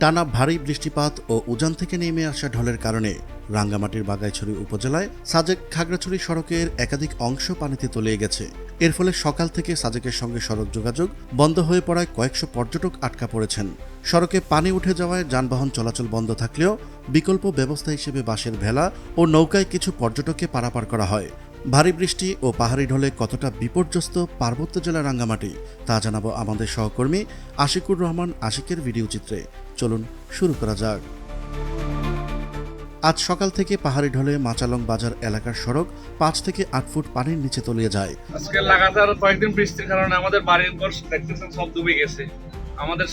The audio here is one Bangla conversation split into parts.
টানা ভারী বৃষ্টিপাত ও উজান থেকে নেমে আসা ঢলের কারণে রাঙ্গামাটির বাগাইছড়ি উপজেলায় সাজেক খাগড়াছড়ি সড়কের একাধিক অংশ পানিতে তলিয়ে গেছে। এর ফলে সকাল থেকে সাজেকের সঙ্গে সড়ক যোগাযোগ বন্ধ হয়ে পড়ায় কয়েকশো পর্যটক আটকা পড়েছেন। সড়কে পানি উঠে যাওয়ায় যানবাহন চলাচল বন্ধ থাকলেও বিকল্প ব্যবস্থা হিসেবে বাসের ভেলা ও নৌকায় কিছু পর্যটককে পারাপার করা হয়। ভারী বৃষ্টি ও পাহাড়ি ঢলে কতটা বিপর্যস্ত পার্বত্য জেলা রাঙ্গামাটি, তা জানাব আমাদের সহকর্মী আশিকুর রহমান আশিকের ভিডিও চিত্রে। চলুন, শুরু করা যাক। আজ সকাল থেকে পাহাড়ি ঢলে মাচালং বাজার এলাকার সড়ক পাঁচ থেকে আট ফুট পানির নিচে তলিয়ে যায়। আজকে লাগাতার কয়েকদিন বৃষ্টির কারণে আমাদের বাড়ির ঘর দেখতেছেন সব ডুবে গেছে। আমাদের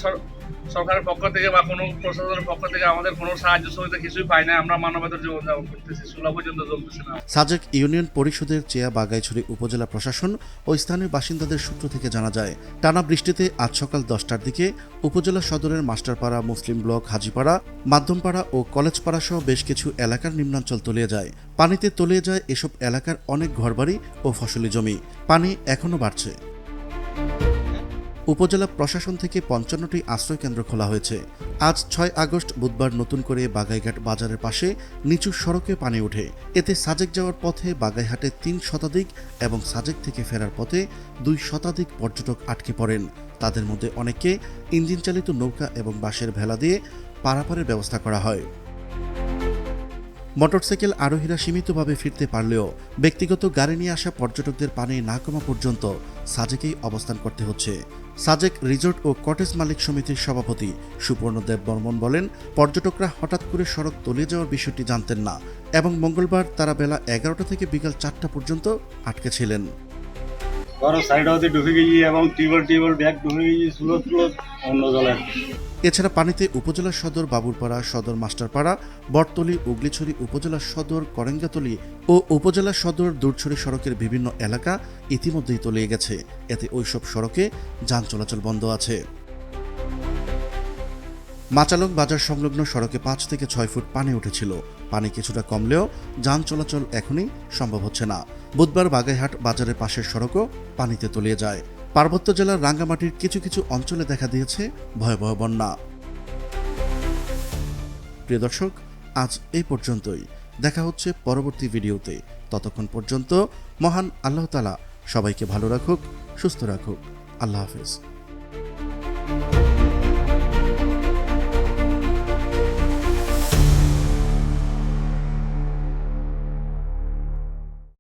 সরকারের পক্ষ থেকে বা কোনো প্রশাসনের পক্ষ থেকে আমাদের কোনো সাহায্য সহযোগিতা কিছুই পাই না আমরা মানবতার জীবনযাপন করতেছি চুলা পর্যন্ত চলতেছে না। সাজেক ইউনিয়ন পরিষদের চেয়া বাগাইছড়ি উপজেলা প্রশাসন ও স্থানীয় বাসিন্দাদের সূত্র থেকে জানা যায়, টানা বৃষ্টিতে আজ সকাল দশটার দিকে উপজেলা সদরের মাস্টারপাড়া, মুসলিম ব্লক, হাজিপাড়া, মাধ্যমপাড়া ও কলেজপাড়া সহ বেশ কিছু এলাকার নিম্নাঞ্চল তলিয়ে যায়। পানিতে তলিয়ে যায় এসব এলাকার অনেক ঘরবাড়ি ও ফসলি জমি। পানি এখনও বাড়ছে। উপজেলা প্রশাসন থেকে পঞ্চান্নটি আশ্রয় কেন্দ্র খোলা হয়েছে। আজ ছয় আগস্ট বুধবার নতুন করে বাগাইঘাট বাজারের পাশে নিচু সড়কে পানি ওঠে। এতে সাজেক যাওয়ার পথে বাগাইহাটে তিন শতাধিক এবং সাজেক থেকে ফেরার পথে দুই শতাধিক পর্যটক আটকে পড়েন। তাদের মধ্যে অনেককে ইঞ্জিন চালিত নৌকা এবং বাঁশের ভেলা দিয়ে পারাপারের ব্যবস্থা করা হয়। মোটরসাইকেল আরোহীরা সীমিতভাবে ফিরতে পারলেও ব্যক্তিগত গাড়ি নিয়ে আসা পর্যটকদের পানি না কমা পর্যন্ত সাজেকেই অবস্থান করতে হচ্ছে। সাজেক রিজোর্ট ও কটেজ মালিক সমিতির সভাপতি সুপর্ণ দেব বর্মন বলেন, পর্যটকরা হঠাৎ করে সড়ক তলিয়ে যাওয়ার বিষয়টি জানতেন না এবং মঙ্গলবার তারা বেলা এগারোটা থেকে বিকাল চারটা পর্যন্ত আটকে ছিলেন। এছাড়া পানিতে উপজেলা সদর বাবুরপাড়া, সদর মাস্টারপাড়া, বটতলি, উগলিছড়ি উপজেলা সদর, করেঙ্গাতলি ও উপজেলা সদর দূরছড়ি সড়কের বিভিন্ন এলাকা ইতিমধ্যেই তলিয়ে গেছে। এতে ওইসব সড়কে যান চলাচল বন্ধ আছে। মাচালং বাজার সংলগ্ন সড়কে পাঁচ থেকে ছয় ফুট পানি উঠেছিল। পানি কিছুটা কমলেও যান চলাচল এখনই সম্ভব হচ্ছে না। বুধবার বাগাইহাট বাজারের পাশের সড়কও পানিতে তলিয়ে যায়। পার্বত্য জেলার রাঙ্গামাটির কিছু কিছু অঞ্চলে দেখা দিয়েছে ভয়াবহ বন্যা। প্রিয় দর্শক, আজ এই পর্যন্তই। দেখা হচ্ছে পরবর্তী ভিডিওতে। ততক্ষণ পর্যন্ত মহান আল্লাহ তালা সবাইকে ভালো রাখুক, সুস্থ রাখুক। আল্লাহ হাফেজ।